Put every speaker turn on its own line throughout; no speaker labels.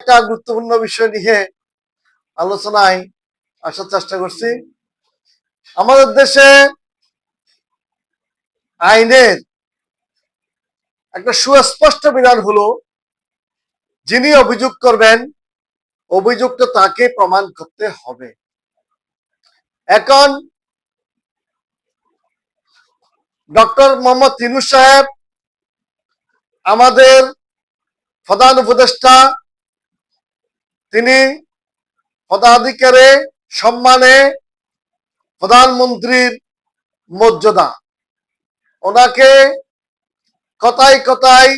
একটা গুরুত্বপূর্ণ বিষয় নিয়ে আলোচনায় আসার চেষ্টা করছি। আমাদের দেশে আইনের একটা সুস্পষ্ট বিধান হলো, যিনি অভিযোগ করবেন, অভিযুক্ত তাকে প্রমাণ করতে হবে। এখন ডক্টর মোহাম্মদ তিনু সাহেব, আমাদের প্রধান উপদেষ্টা তিনি পদাধিকারে সম্মানে প্রধানমন্ত্রীর মর্যাদা। ওনাকে কথায় কথায়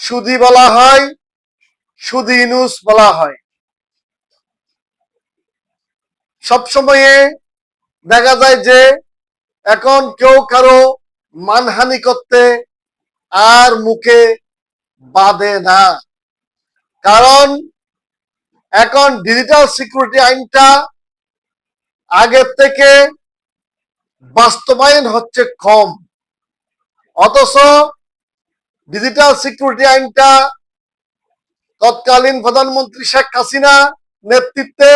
সুদি বলা হয় সুদি ইনুস বলা হয়। সবসময়ে দেখা যায় যে এখন কেউ কারও মানহানি করতে আর মুখে বাঁধে না। কারণ এখন ডিজিটাল সিকিউরিটি আইনটা আগের থেকে বাস্তবায়ন হচ্ছে কম। অথচ ডিজিটাল সিকিউরিটি আইনটা তৎকালীন প্রধানমন্ত্রী শেখ হাসিনা নেতৃত্বে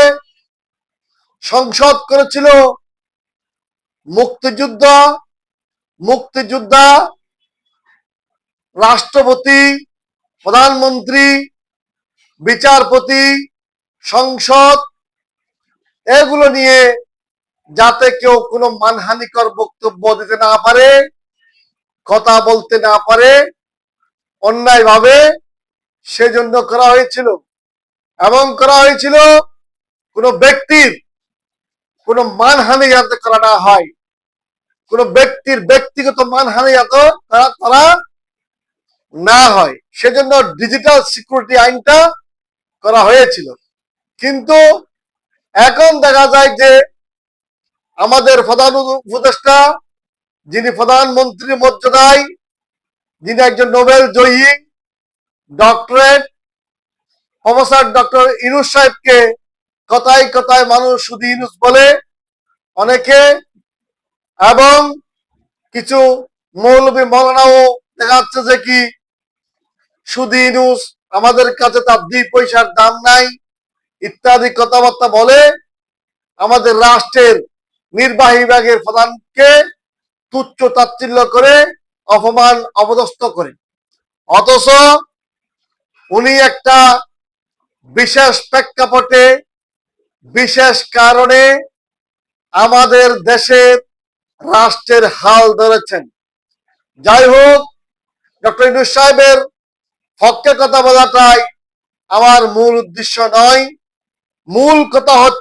সংসদ করেছিল। মুক্তিযুদ্ধ, মুক্তিযোদ্ধা, রাষ্ট্রপতি, প্রধানমন্ত্রী, বিচারপতি সংসদ, এগুলো নিয়ে যাতে কেউ কোনো মানহানিকর বক্তব্য দিতে না পারে, কথা বলতে না পারে, অন্যায়ভাবে সেজন্য করা হয়েছিল এবং করা হয়েছিল কোনো ব্যক্তির কোনো মানহানি যাতে করা না হয়, কোনো ব্যক্তির ব্যক্তিগত মানহানি যাতে করা না হয়। সেজন্য ডিজিটাল সিকিউরিটি আইনটা করা হয়েছিল। কিন্তু এখন দেখা যায় যে আমাদের প্রধান উপদেষ্টা, যিনি প্রধানমন্ত্রীর মর্যাদায়, যিনি একজন নোবেল জয়ী, ডক্টরেট, প্রফেসর ডক্টর ইনুস সাহেবকে কথায় কথায় মানুষ শুধু ইনুস বলে, অনেকে এবং কিছু মৌলবী মৌলানাও দেখা যাচ্ছে যে কি, শুধু ইনুস, আমাদের কাছে তার দুই পয়সার দাম নাই। ইত্যাদি কথাবার্তা বলে আমাদের রাষ্ট্রের নির্বাহী বিভাগের প্রধানকে তুচ্ছ তাচ্ছিল্য করে, অপমান, অপদস্থ করে। অথচ উনি একটা বিশেষ প্রেক্ষাপটে, বিশেষ কারণে আমাদের দেশের রাষ্ট্রের হাল ধরেছেন। যাই হোক, ডক্টর ইনুস সাহেবের পক্ষে কথা বলাটাই আমার মূল উদ্দেশ্য নয়। মূল কথা হচ্ছে